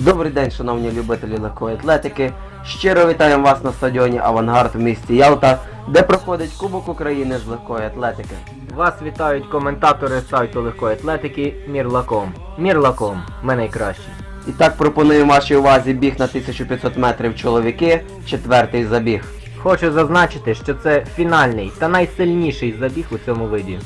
Добрий день, шановні любителі легкої атлетики. Щиро вітаємо вас на стадіоні Авангард в місті Ялта, де проходить Кубок України з легкої атлетики. Вас вітають коментатори сайту легкої атлетики Мірлаком. Мірлаком, ми найкращі. І так пропонуємо вашій увазі біг на 1500 метрів чоловіки, четвертий забіг. Хочу зазначити, що це фінальний та найсильніший забіг у цьому виді.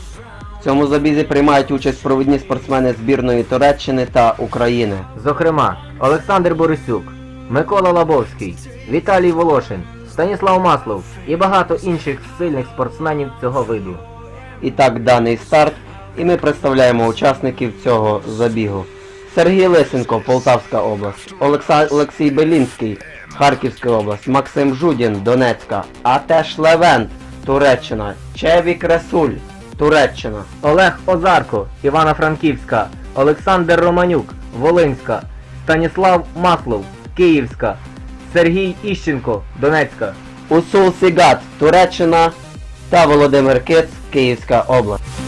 Цьому забізі приймають участь провідні спортсмени збірної Туреччини та України. Зокрема, Олександр Борисюк, Микола Лабовський, Віталій Волошин, Станіслав Маслов і багато інших сильних спортсменів цього виду. І так даний старт, і ми представляємо учасників цього забігу. Сергій Лисенко, Полтавська область, Олекса... Олексій Белінський, Харківська область, Максим Жудін, Донецька, Атеш Левент, Туреччина, Чевік Ресуль, Туреччина. Олег Озарко, Івано-Франківська, Олександр Романюк, Волинська, Станіслав Маслов, Київська, Сергій Іщенко, Донецька. Усул Сігат, Туреччина та Володимир Киц, Київська область.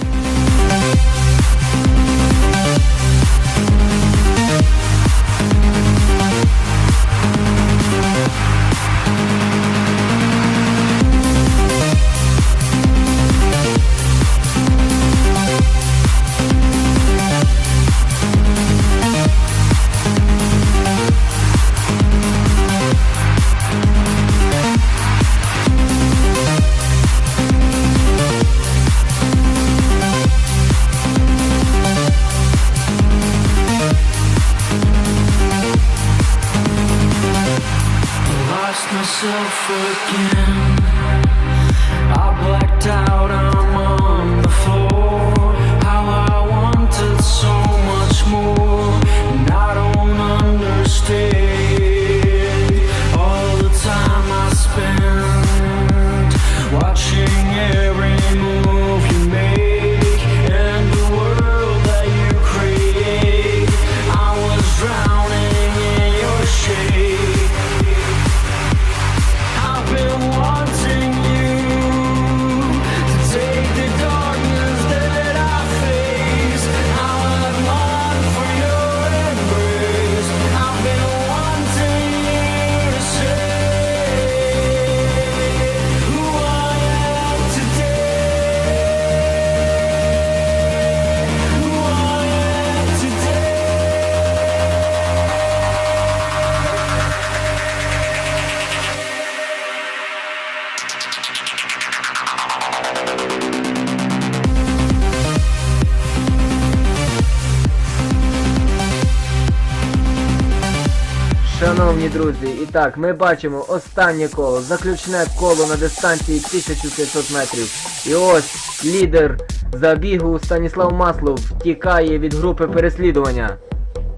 Шановні друзі, і так, ми бачимо останнє коло, заключне коло на дистанції 1500 метрів. І ось лідер забігу Станіслав Маслов втікає від групи переслідування.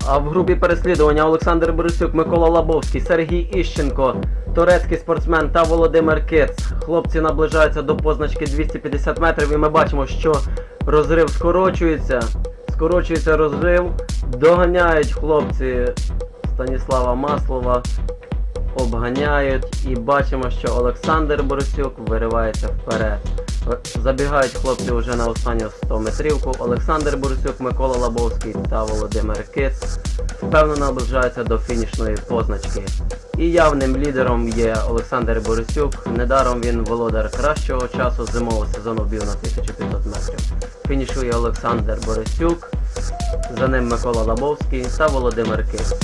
А в групі переслідування Олександр Борисюк, Микола Лабовський, Сергій Іщенко, турецький спортсмен та Володимир Киц. Хлопці наближаються до позначки 250 метрів і ми бачимо, що розрив скорочується. Скорочується розрив. Доганяють хлопці Станіслава Маслова. Обганяють і бачимо, що Олександр Борисюк виривається вперед. Забігають хлопці вже на останню 100 метрівку. Олександр Борисюк, Микола Лабовський та Володимир Киц впевнено наближаються до фінішної позначки. І явним лідером є Олександр Борисюк. Недаром він володар кращого часу зимового сезону бів на 1500 метрів. Фінішує Олександр Борисюк, за ним Микола Лабовський та Володимир Киц.